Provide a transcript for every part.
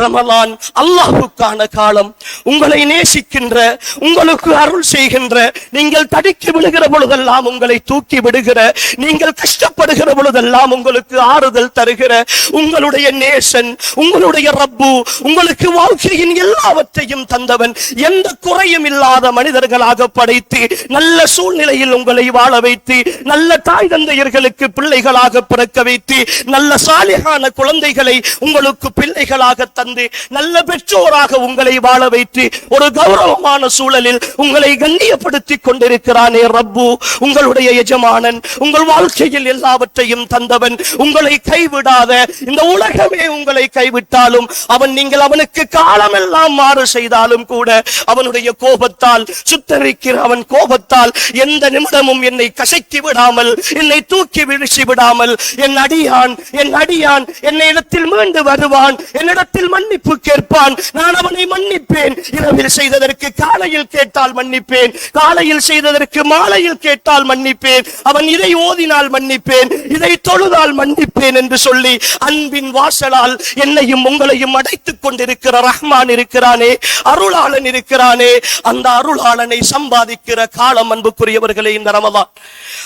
ரமலான் அல்லாஹுக்கான காலம். உங்களை நேசிக்கின்ற உங்களுக்கு அருள் செய்கின்ற நீங்கள் தடுக்கி விடுகிற பொழுதெல்லாம் உங்களை தூக்கி விடுகிற நீங்கள் கஷ்டப்படுகிற பொழுதெல்லாம் உங்களுக்கு ஆறுதல் தருகிற உங்களுடைய நேசன் உங்களுடைய ரப்பு உங்களுக்கு வாழ்க்கையின் எல்லாவற்றையும் தந்தவன் எந்த குறையும் இல்லாத மனிதர்களாக படைத்து நல்ல சூழ்நிலையில் உங்களை வாழ வைத்து நல்ல தாய் தந்தையர்களுக்கு பிள்ளைகளாக பிறக்க வைத்து நல்ல சாலிகான குழந்தைகளை உங்களுக்கு பிள்ளைகளாக தந்த நல்ல பெற்றோராக உங்களை வாழ வைத்து ஒரு கௌரவமான சூழலில் உங்களை கண்ணியப்படுத்தி கொண்டிருக்கிறானே ரப்பு. உங்களுடைய எஜமானன் உங்கள் வாழ்க்கையில் எல்லாவற்றையும் தந்தவன். உங்களை கைவிடாத இந்த உலகமே உங்களை கைவிட்டாலும் அவன் நீங்கள் அவனுக்கு காலமெல்லாம் மாறு செய்தாலும் கூட அவனுடைய கோபத்தால் சுத்தரிக்கிற அவன் கோபத்தால் எந்த நிமிடமும் என்னை கசக்கி விடாமல் என்னை தூக்கி வீழ்ச்சி விடாமல் என் அடியான் என் அடியான் என்னை இடத்தில் மீண்டு வருவான் என்னிடத்தில் மன்னிப்பு கேட்பான் நான் அவனை மன்னிப்பேன். இரவில் செய்ததற்கு காலையில் கேட்டால் மன்னிப்பேன். காலையில் செய்ததற்கு மாலையில் கேட்டால் மன்னிப்பேன். அவன் இதை ஓதினால் மன்னிப்பேன். இதை தொழுதால் மன்னிப்பேன் என்று சொல்லி அன்பின் வாசலால் என்னையும் உங்களையும் அடைத்துக் கொண்டிருக்கிற ரஹ்மான் இருக்கிறானே அருளாளன் இருக்கிறானே. அந்த அருளாளனை சம்பாதிக்கிற காலம் அன்புக்குரியவர்களே இந்த ரமதான்.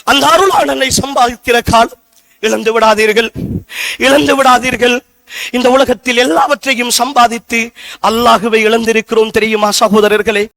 அந்த அருளாளனை சம்பாதிக்கிற காலம் இழந்து விடாதீர்கள். இழந்து விடாதீர்கள். இந்த உலகத்தில் எல்லாவற்றையும் சம்பாதித்து அல்லாஹுவை இழந்திருக்கிறோம் தெரியுமா சகோதரர்களே?